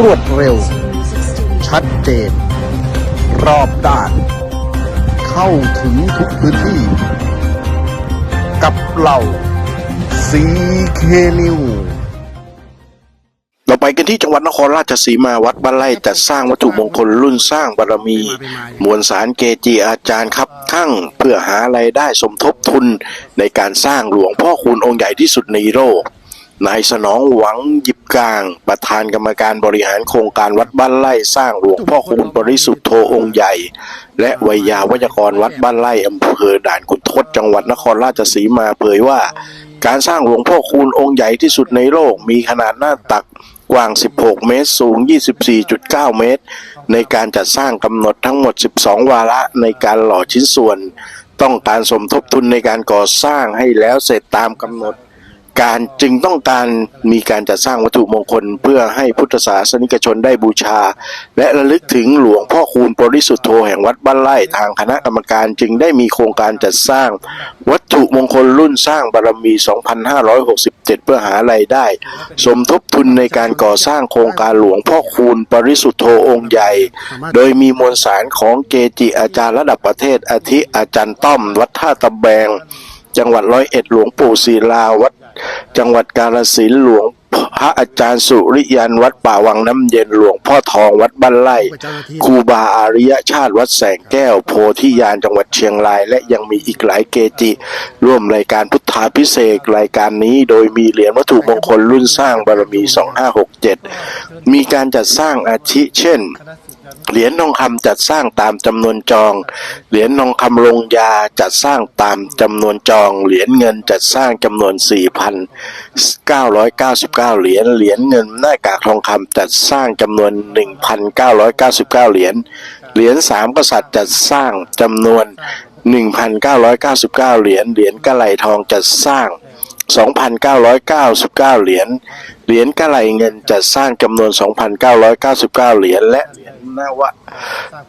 รวดเร็ว ชัดเจน รอบด้าน เข้าถึงทุกพื้นที่ กับเราซีเคนิวเราไปกันที่จังหวัดนครราชสีมาวัดบ้านไร่จัดสร้างวัตถุมงคลรุ่นสร้างบารมี มวลสารเกจิอาจารย์ครับข้างเพื่อหาไรายได้สมทบทุนในการสร้างหลวงพ่อคูณองค์ใหญ่ที่สุดในโลก นายสนองหวังหยิบกลาง ประธานกรรมการบริหารโครงการวัดบ้านไร่สร้างหลวงพ่อคูณบริสุทธโธองค์ใหญ่ และวิยาวัจกรวัดบ้านไร่อำเภอด่านขุนทดจังหวัดนครราชสีมาเผยว่า การสร้างหลวงพ่อคูณองค์ใหญ่ที่สุดในโลกมีขนาดหน้าตักกว้าง 16 เมตร สูง 24.9 เมตร ในการจัดสร้างกำหนดทั้งหมด 12 วาระในการหล่อชิ้นส่วน ต้องการสมทบทุนในการก่อสร้างให้แล้วเสร็จตามกำหนด การจึงต้องการมีการจัดสร้างวัตถุมงคล เพื่อให้พุทธศาสนิกชนได้บูชา และระลึกถึงหลวงพ่อคูณปริสุทธโธแห่งวัดบ้านไร่ทางคณะกรรมการจึงได้มีโครงการจัดสร้าง วัตถุมงคลรุ่นสร้างบารมี 2567 เพื่อหารายได้ สมทบทุนในการก่อสร้างโครงการหลวงพ่อคูณปริสุทธโธองค์ใหญ่ โดยมีมวลสารของเกจิอาจารย์ระดับประเทศอาทิอาจารย์ต้อม วัดท่าตะแบง จังหวัดร้อยเอ็ดหลวงปู่ศิลาวัด จังหวัดกาฬสินธุ์หลวงพระอาจารย์สุริยันวัดป่าวังน้ำเย็นหลวงพ่อทองวัดบ้านไร่ครูบาอาริยชาติวัดแสงแก้วโพธิญาณจังหวัดเชียงราย และยังมีอีกหลายเกจิ ร่วมรายการพุทธาพิเศษกรายการนี้โดยมีเหรียญวัตถุมงคลรุ่นสร้างบารมี 2567 มีการจัดสร้างอาทิเช่น เหรียญทองคำจัดสร้างตามจำนวนจอง เหรียญทองคำลงยาจัดสร้างตามจำนวนจอง เหรียญเงินจัดสร้างจำนวน 4,999 เหรียญ เหรียญเงินหน้ากากทองคำจัดสร้างจำนวน 1,999 เหรียญ เหรียญสามกษัตริย์จัดสร้างจำนวน 1,999 เหรียญ เหรียญกะไหลทองจัดสร้าง2,999 เหรียญ เหรียญกะไหลเงินจัดสร้างจำนวน 2,999 เหรียญ และเหรียญ นวะ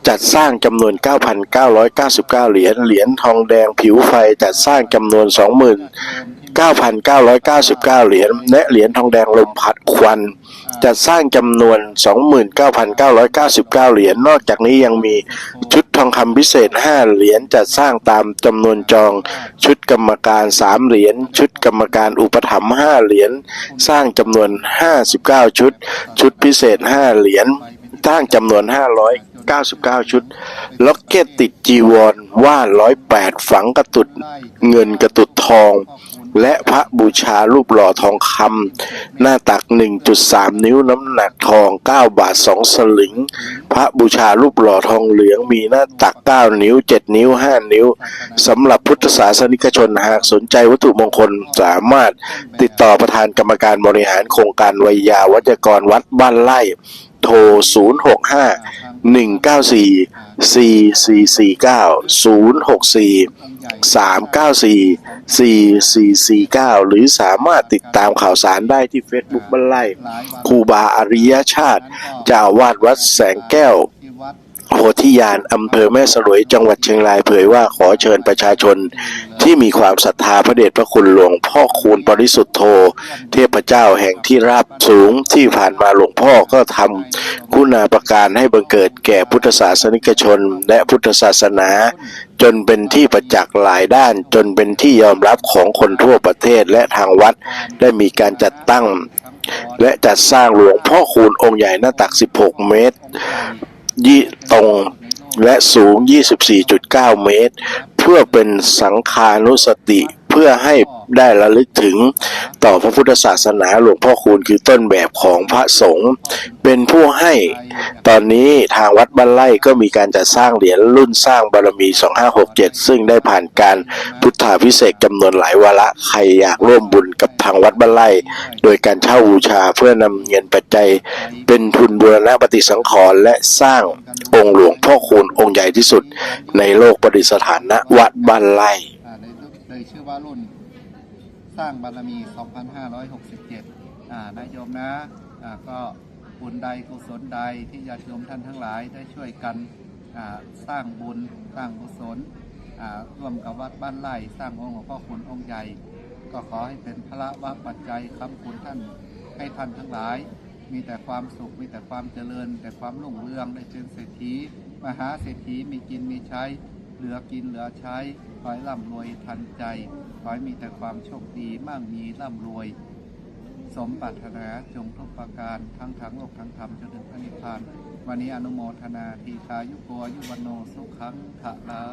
จัดสร้างจำนวน 9,999 เหรียญ เหรียญทองแดงผิวไฟจัดสร้างจำนวน 29,999 เหรียญ และเหรียญทองแดงลมพัดควัน จัดสร้างจำนวน 29,999 เหรียญ นอกจากนี้ยังมีชุดทองคำพิเศษ 5 เหรียญจัดสร้างตามจำนวนจอง ชุดกรรมการ 3 เหรียญ ชุดกรรมการอุปถัมภ์ 5 เหรียญ สร้างจำนวน 59 ชุด ชุดพิเศษ 5 เหรียญ สร้างจำนวน 599 ชุด ล็อกเก็ตติดจีวรว่า 108 ฝังกระตุดเงินกระตุดทอง และพระบูชารูปหล่อทองคำหน้าตัก 1.3 นิ้วน้ำหนักทอง 9 บาท 2 สลึง พระบูชารูปหล่อทองเหลืองมีหน้าตัก 9 นิ้ว 7 นิ้ว 5 นิ้วสำหรับพุทธศาสนิกชนหากสนใจวัตถุมงคลสามารถติดต่อประธานกรรมการบริหารโครงการวิยาวัจกรวัดบ้านไร่ โทร 065 194 4449 064 394 4449 หรือสามารถติดตามข่าวสารได้ที่เฟซบุ๊กบ้านไร่ครูบาอริยชาติเจ้าวาดวัดแสงแก้ว โพธิญาณอำเภอแม่สลวยจังหวัดเชียงรายเผยว่าขอเชิญประชาชน ที่มีความศรัทธาพระเดชพระคุณหลวงพ่อคูณปริสุทธโธ เทพเจ้าแห่งที่ราบสูงที่ผ่านมาหลวงพ่อก็ทำคุณาประการให้บังเกิดแก่พุทธศาสนิกชน และพุทธศาสนา จนเป็นที่ประจักษ์หลายด้าน จนเป็นที่ยอมรับของคนทั่วประเทศและทางวัดได้มีการจัดตั้ง และจัดสร้างหลวงพ่อคูณองค์ใหญ่หน้าตัก 16 เมตร ยี่ตรงและสูง 24.9 เมตร เพื่อเป็นสังคานุสติ พื่อให้ได้ระลึกถึงต่อพระพุทธศาสนาหลวงพ่อคูณคือต้นแบบของพระสงฆ์เป็นผู้ให้ตอนนี้ทางวัดบ้านไร่ก็มีการจัดสร้างเหรียญรุ่นสร้างบารมี 2567 ซึ่งได้ผ่านการพุทธาพิเศษจำนวนหลายวาระใครอยากร่วมบุญกับทางวัดบ้านไร่ โดยการเช่าบูชาเพื่อนำเงินปัจจัย เป็นทุนบูรณะปฏิสังขรณ์และสร้างองค์หลวงพ่อคูณองค์ใหญ่ที่สุด ในโลกประดิษฐานณวัดบ้านไร่ เลยชื่อว่ารุ่นสร้างบารมี 2567 อ่านายโยมนะอ่าก็บุญใดกุศลใดที่ญาติโยมท่านทั้งหลายได้ช่วยกันอ่าสร้างบุญสร้างกุศลอ่าร่วมกับวัดบ้านไร่สร้างองค์หลวงพ่อคุณองค์ใหญ่ ก็ขอให้เป็นพระวะปัจจัยคำคุณท่านให้ท่านทั้งหลาย มีแต่ความสุขมีแต่ความเจริญ แต่ความรุ่งเรืองได้เป็นเศรษฐีมหาเศรษฐีมีกินมีใช้ ลือกินเหลือใช้ขอให้ร่ำรวยทันใจขอให้มีแต่ความโชคดีมั่งมีร่ำรวย สมปรารถนาจงทุกประการทั้งทั้งโลกทั้งธรรมจนถึงพระนิพพาน วันนี้อนุโมทนาทีคายุโกอายุวันโนสุขังขะลา